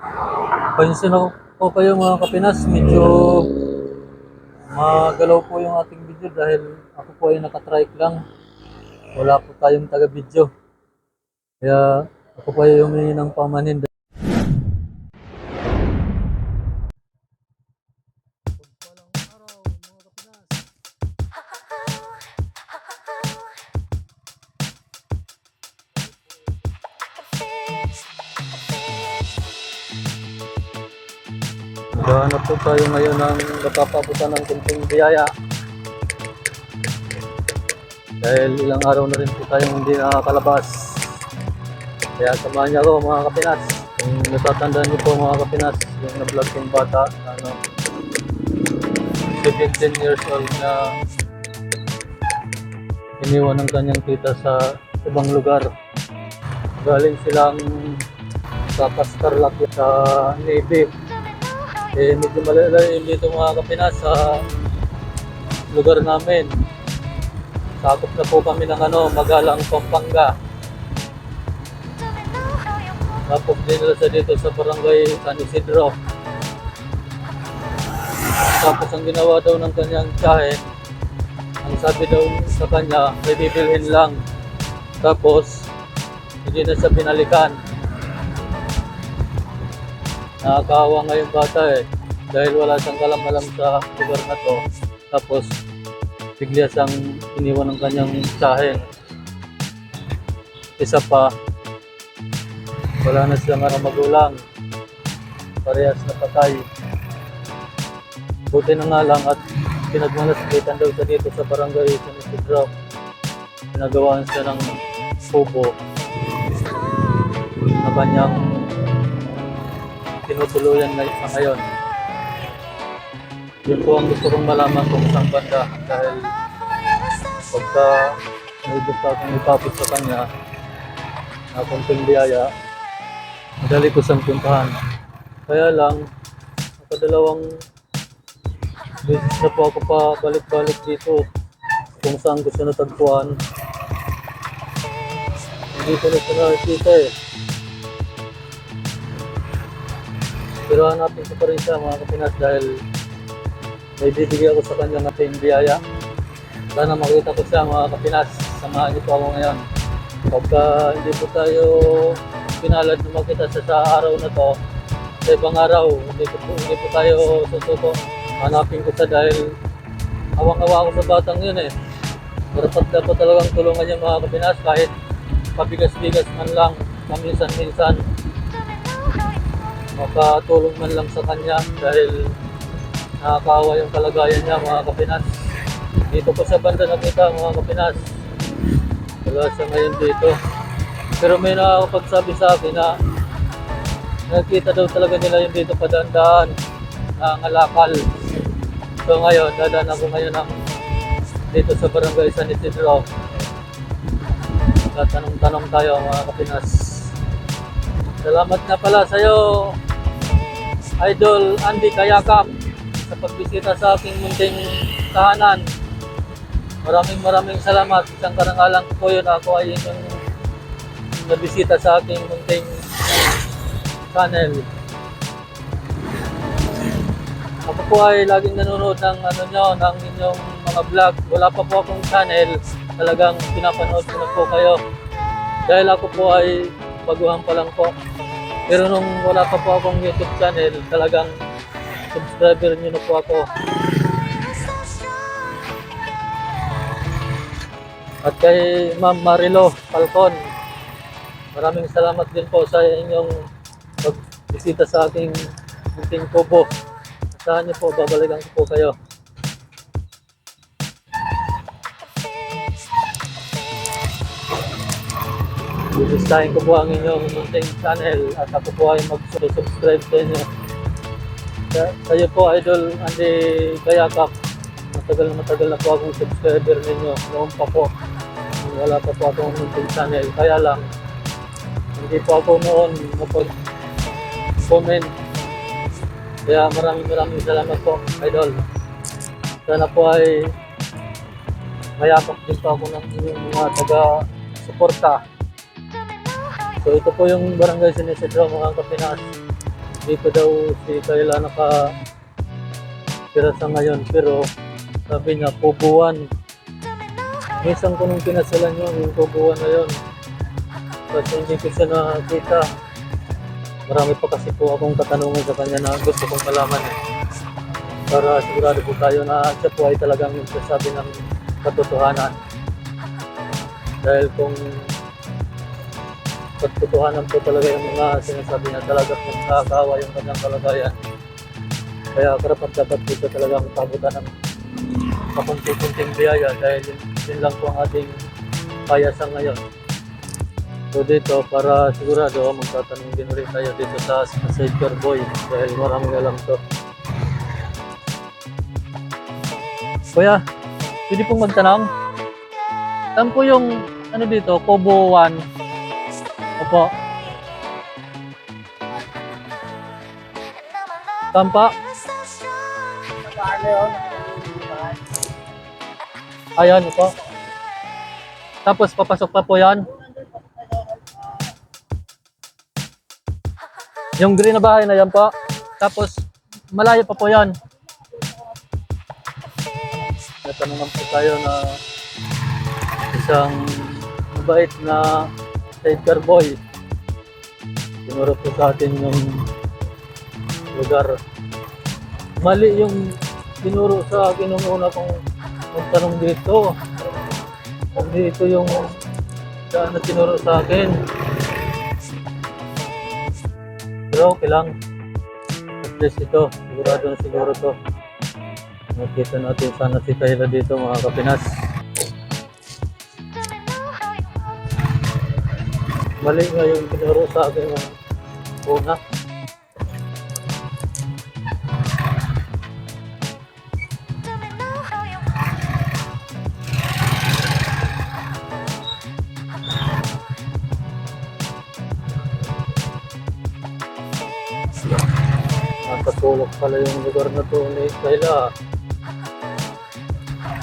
Pansin ako po kayo mga kapinas, medyo magalaw po yung ating video dahil ako po ay nakatrike lang. Wala po tayong taga-video. Kaya ako po ay humingi ng pamanin. Tayo ngayon ng napapabutan ng kunting biyaya. Dahil ilang araw na rin po tayong hindi nakakalabas. Kaya samahan niyo ako mga kapinas. Kung natatandaan niyo po mga kapinas, yung na-vlog kong bata, ano, 17 years old na iniwan ng kanyang tita sa ibang lugar. Galing silang sa Pastarlak sa Navy. Eh, medyo malalayo dito mga kapinas sa lugar namin. Sakop na po kami ng ano, Magalang, Pampanga. Tapos dinala siya dito sa barangay San Isidro. Tapos ang ginawa daw ng kanyang tiyahe, ang sabi daw sa kanya, may bibilhin lang. Tapos, hindi na siya binalikan. Nakakahawa nga yung bata eh. Dahil wala siyang kalam-alam sa lugar na to. Tapos, bigla siyang iniwan ng kanyang tiyahe. Isa pa, wala na siyang ano, magulang. Parehas na patay. Buti na nga lang at pinagmalasakitan daw siya dito sa barangay San Isidro. Pinagawaan siya ng kubo na kanyang tinutuluyan sa ngayon. Yun po ang gusto kong malaman kung saan banda dahil pagka may gusto akong ipapit sa kanya na kunting biyaya, madali ko siyang puntahan. Kaya lang, nakadalawang beses na po ako pa balik-balik dito kung saan gusto natagpuan. Hindi ko na siya nakikita eh. Pero hanapin ko pa rin siya mga kapinas dahil may bibigay ako sa kanya ng ating. Sana makita ko siya mga kapinas. Samahan niyo po ako ngayon. Pagka hindi po tayo pinalad na makita siya sa araw na to, sa ibang araw, hindi po, hindi po tayo susuko. Hanapin ko siya dahil awang-awa ako sa batang yun eh. Dapat dapat talagang tulungan niya mga kapinas kahit pabigas-bigas man lang, paminsan-minsan makatulong man lang sa kanya dahil nakakawa yung kalagayan niya mga kapinas. Dito po sa banda nakita mga kapinas. Wala siya ngayon dito. Pero may nakakapagsabi sa akin na nakikita daw talaga nila yung dito padaan-daan na ngalakal. So ngayon, dadaan ako ngayon ng dito sa barangay San Isidro. Tatanong-tanong tayo mga kapinas. Salamat na pala sa'yo, Idol Andy Kayakap, sa pagbisita sa aking munting tahanan. Maraming maraming salamat. Isang karangalan ko po yun. Ako ay inyong nabisita sa aking munting channel. Ako po ay laging nanonood ng ano nyo, ng inyong mga vlog. Wala pa po akong channel. Talagang pinapanood ko na po kayo. Dahil ako po ay baguhan pa lang po. Pero nung wala pa po akong YouTube channel, talagang subscriber nyo na po ako. At kay Ma'am Marilo Falcon, maraming salamat din po sa inyong pagbisita sa aking munting kubo. Asahan niyo po, babalikan ko po kayo. Bibistahin ko po ang inyong munting channel at ako po ay mag-subscribe sa inyo. Kayo po, Idol Andy Kayakap. Matagal na matagal na po akong subscriber ninyo. Noon pa po. Wala pa po akong munting channel. Kaya lang, hindi po ako noon mapag-comment. Kaya maraming maraming salamat po, Idol. Sana po ay mayapak din po ako ng inyong mga taga-suporta. So ito po yung barangay San Isidro mga kapinas. dito daw si Kayla naka tira sa ngayon pero sabi niya kubuan minsan ko nung pinasalan yun yung kubuan na yun kasi hindi ko siya nakakita marami pa kasi po akong katanungan sa kanya na gusto kong malaman eh. para sigurado po tayo na siya po ay talagang nagsasabi ng katotohanan dahil kung katotohanan po talaga yung mga sinasabi niya talaga kung nakakawa yung kanyang kalagayan kaya karapat dapat dito talagang pabutan ng pakunti-kunting biyaya dahil yun, yun lang po ang ating kaya sa ngayon so dito para sigurado magtatanong din ulit tayo dito sa Sidecar Boy dahil maraming alam to Kuya, pwede pong magtanong? Saan po yung ano dito, Kobo 1? Opo. Tampa? Ayan po. Tapos papasok pa po yan. Yung green na bahay na yan po. Tapos malayo pa po yan. Natanungan po tayo na isang mabait na sidecar boy. Tinuro po sa atin yung lugar. Mali yung tinuro sa akin nung una kong magtanong dito. Hindi ito yung saan na tinuro sa akin. Pero okay lang. At least ito, sigurado na siguro to. Nakita natin sana si Kayla dito mga kapinas. Mali nga yung tinuro sa akin ng una. Nakatulog pala yung lugar na to ni Kayla.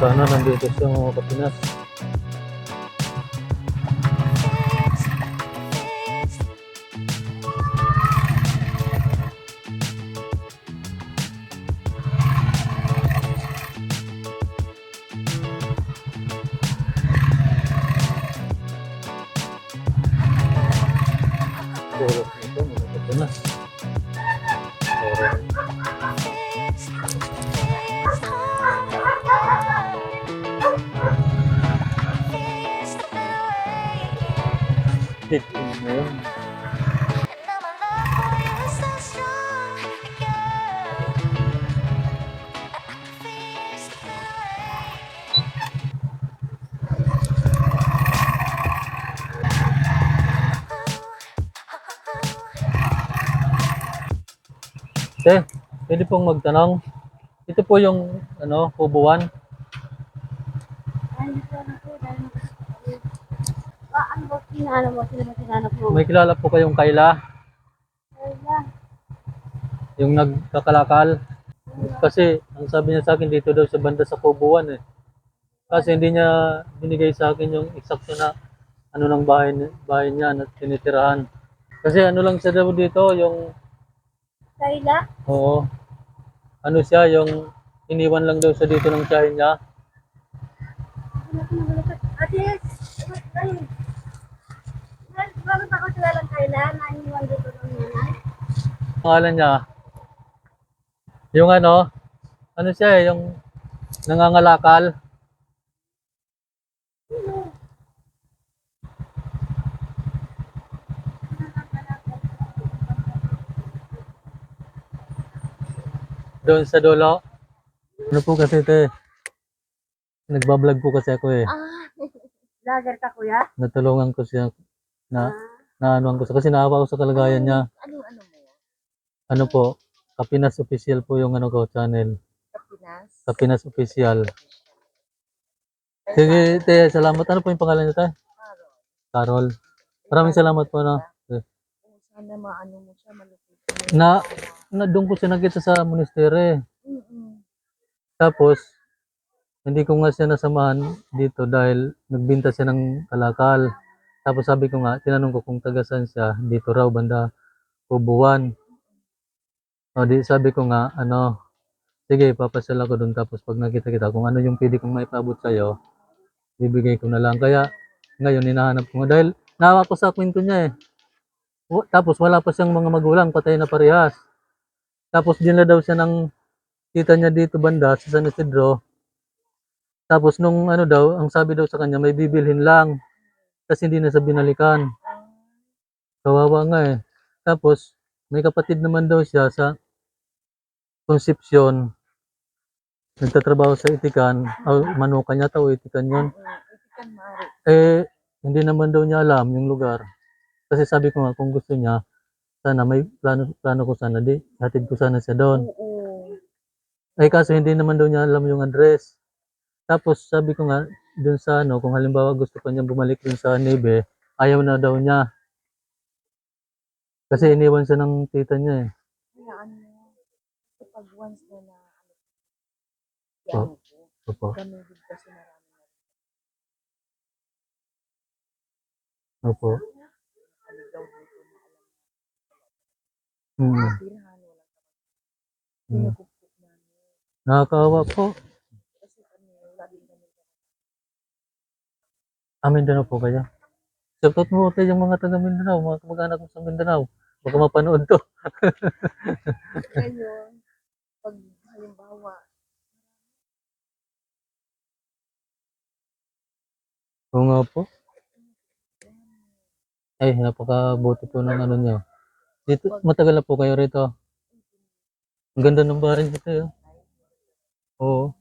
Sana nandito siya mga kapinas. Fifteen na yun. Te, pwede pong magtanong. Ito po yung ano, kubuan. Sinano mo? Sino ba sinanap mo? May kilala po kayong Kayla, Wala. yung nagkakalakal. Kasi ang sabi niya sa akin dito daw sa banda sa kubuan eh. Kasi hindi niya binigay sa akin yung eksakto na ano ng bahay, bahay niya na tinitirahan. Kasi ano lang siya daw dito, yung Kayla? Oo. Ano siya, yung iniwan lang daw siya dito ng tiyahin niya. Ate, Well, bakit ako silalang Kayla na iniwan dito ng nanay? Pangalan niya, yung ano, ano siya eh, yung nangangalakal. Doon sa dulo. Ano po kasi ito eh. Nagbablog po kasi ako eh. Ah, vlogger ka kuya? Natulungan ko siya na Ah, naanuan ko siya kasi naawa ko sa kalagayan niya. anong ano mo yan? Ano po, Kapinas Official po yung ano ko channel. Kapinas? Kapinas Official. Sige, te, salamat. Ano po yung pangalan niyo, te? Carol. Maraming salamat po na. Sana maano mo siya, malupit. Na, na doon ko siya nakita sa monastery. Mm-mm. Tapos, hindi ko nga siya nasamahan dito dahil nagbinta siya ng kalakal. Tapos sabi ko nga, tinanong ko kung taga saan siya, dito raw, banda Kubuan. O di sabi ko nga, ano, sige, papasal ako doon tapos pag nakita kita, kung ano yung pwede kong maipabot sa'yo, bibigay ko na lang. Kaya ngayon, hinahanap ko nga. Dahil nawa ko sa kwento niya eh. O, tapos wala pa siyang mga magulang, patay na parehas. Tapos dinala daw siya ng kita niya dito banda sa San Isidro. Tapos nung ano daw, ang sabi daw sa kanya, may bibilhin lang. Kasi hindi na sa binalikan. Kawawa nga eh. Tapos, may kapatid naman daw siya sa Concepcion. Nagtatrabaho sa Itikan. O, manukan niya o Itikan yun. Eh, hindi naman daw niya alam yung lugar. Kasi sabi ko nga, kung gusto niya, sana may plano, plano ko sana, di, hatid ko sana siya doon. Oo. Eh, kaso hindi naman daw niya alam yung address. Tapos, sabi ko nga, dun sa ano, kung halimbawa gusto pa niya bumalik dun sa Nebe, ayaw na daw niya. Kasi iniwan siya ng tita niya eh. Hayaan mo. Kapag once na na, ano, Oh. yan ko, Opo. kasi marami na Opo. kami daw dito na alam Hmm. tirahan, walang. Hmm. Nakakaawa po. Kasi kami, wala din kami Amin din po kaya. Shoutout mo tayo yung mga taga Mindanao, mga kamag-anak mo sa Mindanao. Baka mapanood to. Ngayon, pag halimbawa, Oo nga po. Ay, napakabuti po ng ano niyo. Dito, matagal na po kayo rito. Ang ganda ng bahay dito. eh. Oo.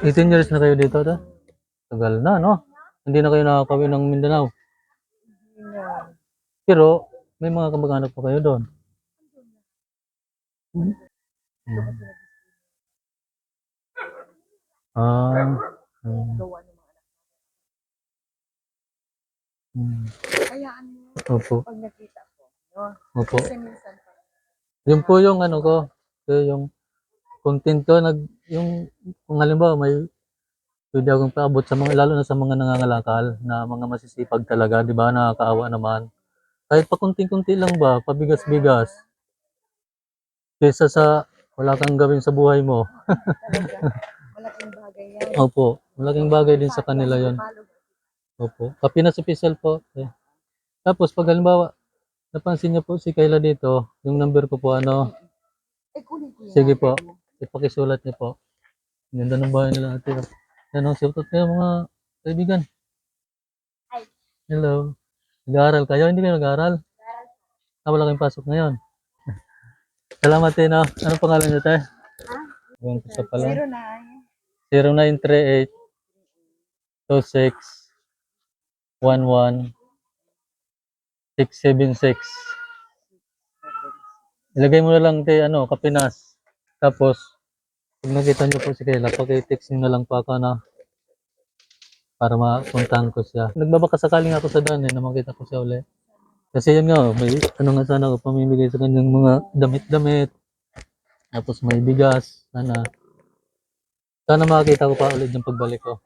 18 years na kayo dito, ta? Tagal na, no? Hindi na kayo nakakawin ng Mindanao. Pero, may mga kamag-anak pa kayo doon. Hmm. Ah. Hmm. mga anak. Hmm. Hayaan mo, Opo. pag nakita ko, no? Opo. Kasi minsan, pag Yun po yung ano ko, yung content ko, nag, yung, kung halimbawa may pwede akong paabot sa mga, lalo na sa mga nangangalakal, na mga masisipag talaga, di ba, nakakaawa naman. Kahit pa kunting-kunti lang ba, pabigas-bigas, kaysa sa wala kang gawin sa buhay mo. malaking bagay yan. Opo, malaking bagay din sa kanila yon. Opo, kapinas official po. Eh. Tapos pag halimbawa, napansin niyo po si Kayla dito, yung number ko po ano, Eh, kunin ko. Sige po. ipakisulat niyo po. Ganda ng bahay nila ate. Yan ang shoutout kayo mga kaibigan. Hi. Hello. Nag-aaral kayo? Hindi kayo nag-aaral? Ah, wala kayong pasok ngayon. Salamat Tino. Anong pangalan niyo te? Huwag ko sa pala. Zero nine. 0938 26 11 676 Ilagay mo na lang te, ano, kapinas. Tapos, pag nakita niyo po si Kayla, pag-text niyo na lang po ako na para mapuntahan ko siya. Nagbabaka sakaling ako sa daan eh, na makita ko siya ulit. Kasi yun nga, may ano nga sana ako pamimigay sa kanyang mga damit-damit. Tapos may bigas, sana. Sana makakita ko pa ulit yung pagbalik ko.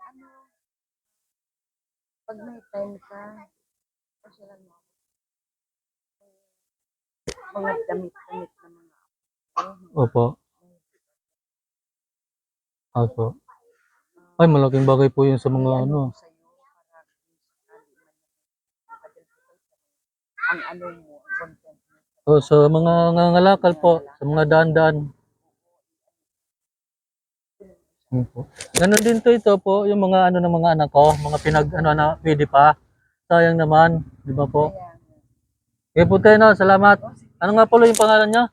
Pag may time ka, pasyalan mo ako. Mga damit-damit na mga Opo. Opo. Ay, malaking bagay po yun sa mga ano. ang ano mo, ang content mo. O, sa mga nangangalakal po, sa mga daan-daan. Yun po. Ganon din to ito po, yung mga ano ng mga anak ko, mga pinag ano na pwede pa. Sayang naman, di ba po? Okay po tayo na, salamat. Ano nga pala yung pangalan niya?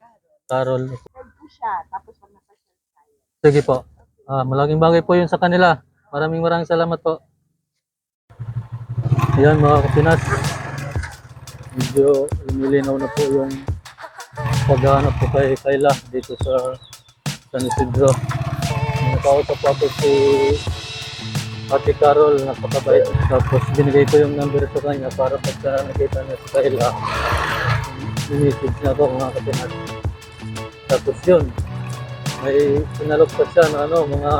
Carol. tayo. Sige po. Ah, malaking bagay po yun sa kanila. Maraming maraming salamat po. Ayan mga kapinas. Medyo lumilinaw na po yung paghahanap ko kay Kayla dito sa San Isidro. Nakausap po ako si Ate Carol, napakabait. Tapos binigay ko yung number sa kanya para pagka nakita niya si Kayla, minisig niya ako mga kapinas. Tapos yun, may pinalok pa siya na ano, mga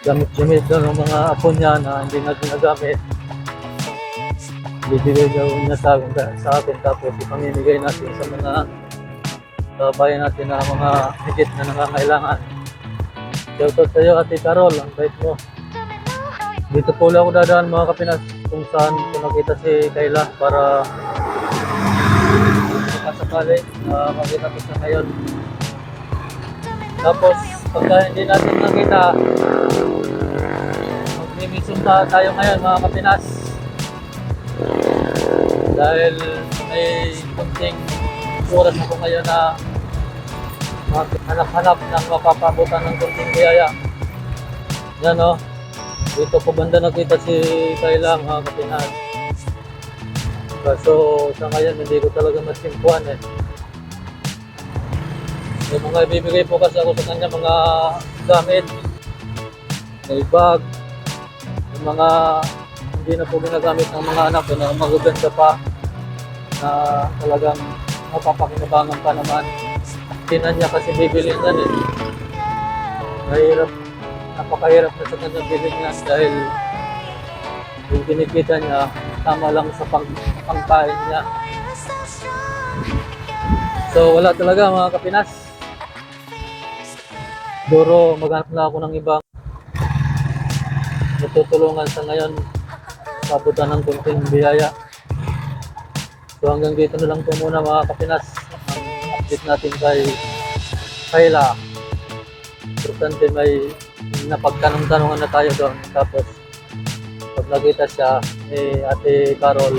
gamit-gamit doon, ng mga apo niya na hindi na ginagamit. bibigay daw niya sa sa akin tapos ipamimigay natin sa mga kabayan natin na mga higit na nangangailangan. Shoutout sa iyo, Ate Carol, ang bait mo. Dito po lang ako dadaan mga kapinas kung saan ko nakita si Kayla para makasakali na makita ko siya ngayon. Tapos, pagka hindi natin nakita, magmimisyon ta tayo ngayon mga kapinas. Dahil may kunting oras ako ngayon na hanap-hanap ng mapapabutan ng kunting biyaya. Yan o. Dito po banda nakita si Kayla mga kapinas. Kaso sa ngayon hindi ko talaga masimpuan eh. May mga ibibigay po kasi ako sa kanya mga gamit. May bag. May mga hindi na po ginagamit ng mga anak ko na magaganda pa na talagang mapapakinabangan pa naman. Tinan niya kasi bibili niyan eh. Mahirap, napakahirap na sa kanya bilhin niya dahil yung kinikita niya tama lang sa pang, pangkain niya. So wala talaga mga kapinas. Duro maghanap na ako ng ibang natutulungan sa ngayon pabutan ng kunting biyaya. So hanggang dito na lang po muna mga kapinas ang update natin kay Kayla. Importante may napagtanong-tanongan na tayo doon. Tapos pag nakita siya ni Ate Carol,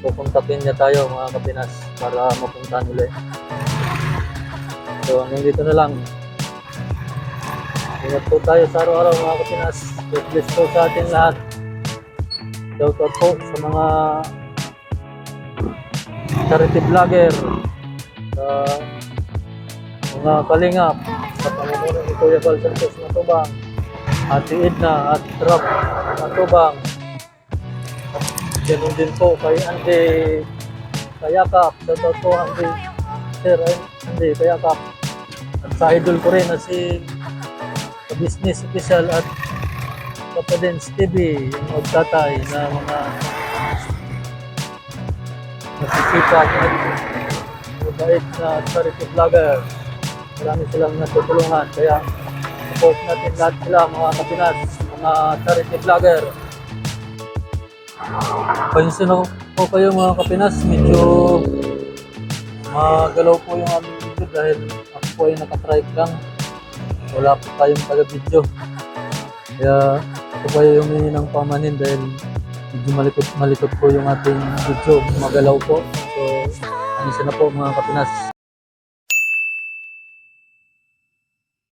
pupuntakin niya tayo mga kapinas para mapuntahan ulit. So hanggang dito na lang. Ingat po tayo sa araw-araw mga kapinas. God bless po sa ating lahat. Shoutout po sa mga charity vlogger, sa mga kalingap, sa pamumuno ni Kuya Val Santos Matubang, Ate Edna at Rob Matubang. At Ganun din po kay Andy Kayakap. Shoutout po Andy, Sir Andy Kayakap. At sa idol ko rin na si business official at Kapadens TV, yung magtatay na mga nasisipag at mabait na charity vlogger. Marami silang natutulungan. Kaya support natin lahat sila mga kapinas, mga charity vlogger. Pansin ako po kayo mga kapinas, medyo magalaw po yung aming video dahil ako po ay nakatrike lang. Wala po tayong taga-video. Kaya pa yung humingi ng pamanin dahil medyo malikot, malikot po yung ating video. Magalaw po. So, ano na po mga kapinas.